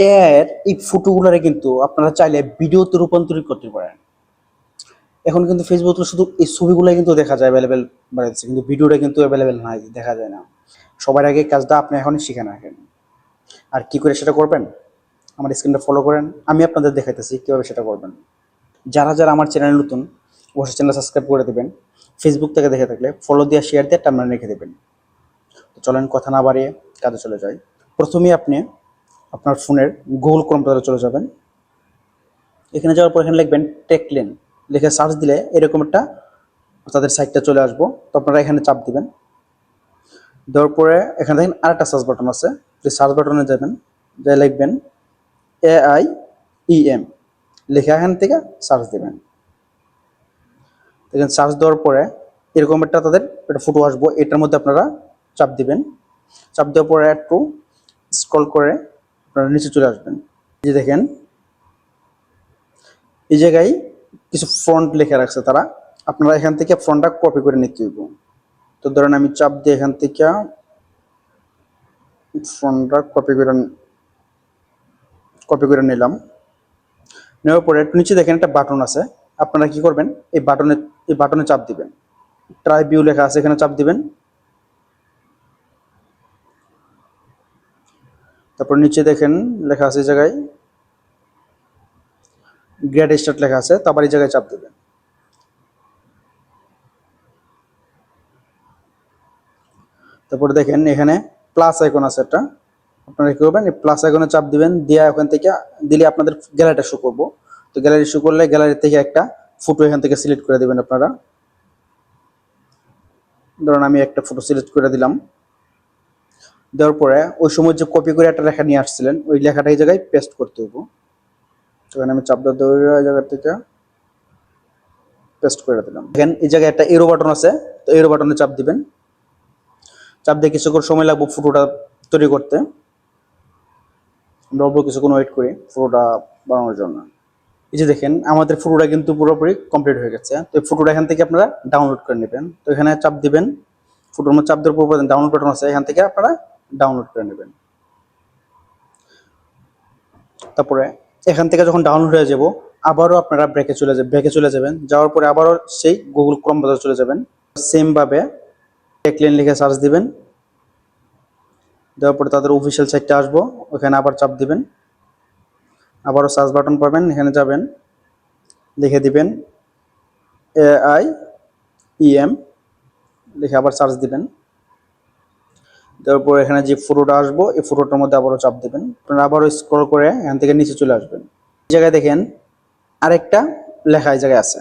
এর এই ফটোগুলোরে কিন্তু আপনারা চাইলে ভিডিওতে রূপান্তরিত করতে পারেন। এখন কিন্তু ফেসবুকে শুধু এই ছবিগুলো কিন্তু দেখা যায় অ্যাভেলেবেল বাড়াচ্ছে কিন্তু ভিডিওটা কিন্তু অ্যাভেলেবেল নাই, দেখা যায় না। সবার আগে কাজটা আপনি এখনই শিখে রাখেন। আর কি করে সেটা করবেন? আমার স্ক্রিনটা ফলো করেন। আমি আপনাদের দেখাইতেছি কীভাবে সেটা করবেন। যারা যারা আমার চ্যানেল নতুন, অবশ্যই চ্যানেল সাবস্ক্রাইব করে দেবেন। ফেসবুক থেকে দেখে থাকলে ফলো দিয়ে শেয়ার দিয়ে টাইমলাইন রেখে দেবেন। তো চলেন কথা না বাড়িয়ে কাজে চলে যাই। প্রথমেই আপনি আপনার ফোনের গুগল ক্রোম ব্রাউজারে চলে যাবেন। এখানে যাওয়ার পর এখানে লিখবেন টেকলেন লিখে সার্চ দিলে এরকম একটা তাদের সাইটটা চলে আসব। তো আপনারা এখানে চাপ দিবেন। দেওয়ার পরে এখানে দেখেন আরেকটা সার্চ বাটন আছে। যে সার্চ বাটনে যাবেন, যে লিখবেন এ আই ই এম লিখে এখান থেকে সার্চ দিবেন। দেখেন সার্চ দেওয়ার পরে এরকম একটা তাদের একটা ফটো আসব। এটার মধ্যে আপনারা চাপ দিবেন। চাপ দেওয়ার পরে একটু স্ক্রল করে আপনারা নিচে চলে আসবেন। যে দেখেন, এই জায়গায় কিছু ফ্রন্ট লেখা রাখছে তারা। আপনারা এখান থেকে ফ্রন্টটা কপি করে নিতে হইব। তো ধরেন আমি চাপ দিয়ে এখান থেকে ফ্রন্টটা কপি করে কপি করে নিলাম। নেওয়ার পরে একটু নিচে দেখেন একটা বাটন আছে। আপনারা কি করবেন? এই বাটনে এই বাটনে চাপ দিবেন। ট্রাই ভিউ লেখা আছে, এখানে চাপ দিবেন। তারপর নিচে দেখেন লেখা আছে জায়গায়। গ্রেড স্টার্ট লেখা আছে, তারপর এই জায়গায় চাপ দিবেন। তারপরে দেখেন এখানে প্লাস আইকন আছে একটা। আপনারা কি করবেন প্লাস আইকনে চাপ দিবেন, দিয়ে ওখান থেকে, দিলে আপনাদের গ্যালারিটা শো করব। তো গ্যালারি শো করলে গ্যালারি থেকে একটা ফটো এখান থেকে সিলেক্ট করে দিবেন আপনারা। ধরুন আমি একটা ফটো সিলেক্ট করে দিলাম। দেওয়ার পরে ওই সময় যে কপি করে একটা লেখা নিয়ে আসছিলেন, ওই লেখাটা এই জায়গায় পেস্ট করতে হইব। তো এখানে আমি চাপ দিয়ে ওই জায়গা থেকে। পেস্ট করে দিলাম। দেখেন, এই জায়গায় একটা এরো বাটন আছে, তো এরো বাটনে চাপ দিবেন। চাপ দিয়ে কিছুক্ষণ সময় লাগবে ফটোটা তৈরি করতে। আমরা অল্প কিছুক্ষণ ওয়েট করি ফটোটা বানানোর জন্য। এই যে দেখেন, আমাদের ফটোটা কিন্তু পুরোপুরি কমপ্লিট হয়ে গেছে। তো এই ফটোটা এখান থেকে আপনারা ডাউনলোড করে নেবেন। তো এখানে চাপ দিবেন। ফটোর মধ্যে চাপ দেওয়ার পর ডাউনলোড বাটন আছে, এখান থেকে আপনারা ডাউনলোড করে নেবেন। তারপরে এখান থেকে যখন ডাউনলোড হয়ে যাব, আবারও আপনারা ব্রেকে চলে যাবেন ব্রেকে চলে যাবেন। যাওয়ার পরে আবারও সেই গুগল ক্রম বাজার চলে যাবেন। সেম ভাবে টেকলেন লিখে সার্চ দিবেন। দেওয়ার পরে তাদের অফিসিয়াল সাইটটা আসব, ওখানে আবার চাপ দিবেন। আবারও সার্চ বাটন পাবেন, এখানে যাবেন, লিখে দিবেন এ আই ইএম লিখে আবার সার্চ দিবেন। দেওয়ার পর এখানে যে ফটোটা আসব, এই ফটোটার মধ্যে আবারও চাপ দেবেন। আপনারা আবারও স্ক্রল করে এখান থেকে নিচে চলে আসবেন। এই জায়গায় দেখেন আরেকটা লেখা এই জায়গায় আছে।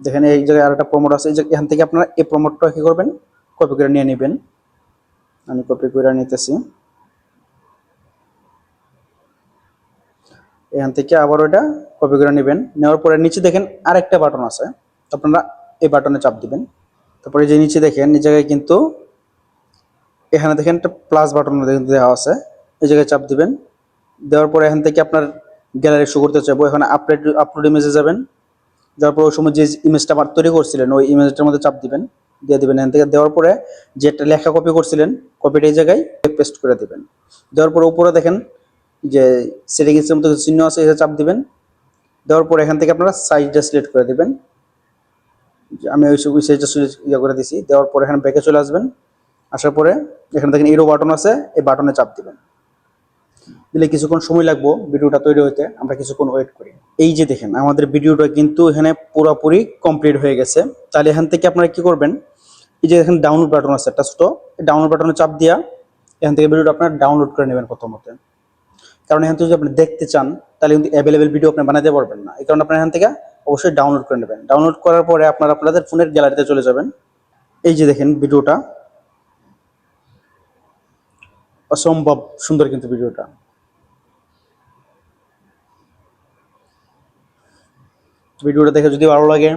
দেখেন এই জায়গায় আরেকটা প্রমোট আছে। এখান থেকে আপনারা এই প্রমোটটা কী করবেন? কপি করে নিয়ে নেবেন। আমি কপি করে নিতেছি। এখান থেকে আবার ওটা কপি করে নেবেন। নেওয়ার পরে নিচে দেখেন আরেকটা বাটন আছে। আপনারা এই বাটনে চাপ দিবেন। তারপরে যে নিচে দেখেন, এই জায়গায় কিন্তু এখানে দেখেন একটা প্লাস বাটন দেওয়া আছে। এই জায়গায় চাপ দিবেন। দেওয়ার পরে এখান থেকে আপনার গ্যালারি শো করতে চাইব। এখানে আপলোড আপলোড ইমেজে যাবেন। যাওয়ার পর ওই সময় যে ইমেজটা আমার তৈরি করছিলেন, ওই ইমেজটার মধ্যে চাপ দিবেন। দিয়ে দিবেন এখান থেকে। দেওয়ার পরে যে একটা লেখা কপি করছিলেন কপিটা এই জায়গায় পেস্ট করে দিবেন। দেওয়ার পরে উপরে দেখেন যে সেটিংসের কিছু চিহ্ন আছে এটা চাপ দিবেন। দেওয়ার পরে এখান থেকে আপনারা সাইজটা সিলেক্ট করে দিবেন। আমি ওই ওই সাইজটা ইয়ে করে দিছি। দেওয়ার পরে এখানে ব্যাকে চলে আসবেন। আসার পরে এখানে দেখেন এরো বাটন আছে, এই বাটনে চাপ দিবেন। দিলে কিছুক্ষণ সময় লাগবো ভিডিওটা তৈরি হতে আমরা কিছুক্ষণ ওয়েট করি। এই যে দেখেন, আমাদের ভিডিওটা কিন্তু এখানে পুরোপুরি কমপ্লিট হয়ে গেছে। তাহলে এখান থেকে আপনারা কি করবেন, এই যে এখানে ডাউনলোড বাটন আছে, একটা ছোট ডাউনলোড বাটনে চাপ দিয়া এখান থেকে ভিডিওটা আপনারা ডাউনলোড করে নেবেন প্রথমত। কারণ এখান থেকে যদি আপনি দেখতে চান, তাহলে কিন্তু অ্যাভেলেবেল ভিডিও আপনি বানাতে পারবেন না। এই কারণে আপনার এখান থেকে অবশ্যই ডাউনলোড করে নেবেন। ডাউনলোড করার পরে আপনারা আপনাদের ফোনের গ্যালারিতে চলে যাবেন। এই যে দেখেন ভিডিওটা অসম্ভব সুন্দর কিন্তু ভিডিওটা। ভিডিওটা দেখে যদি ভালো লাগে,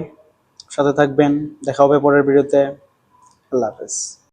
সাথে থাকবেন, দেখা হবে পরের ভিডিওতে। আল্লাহ হাফেজ।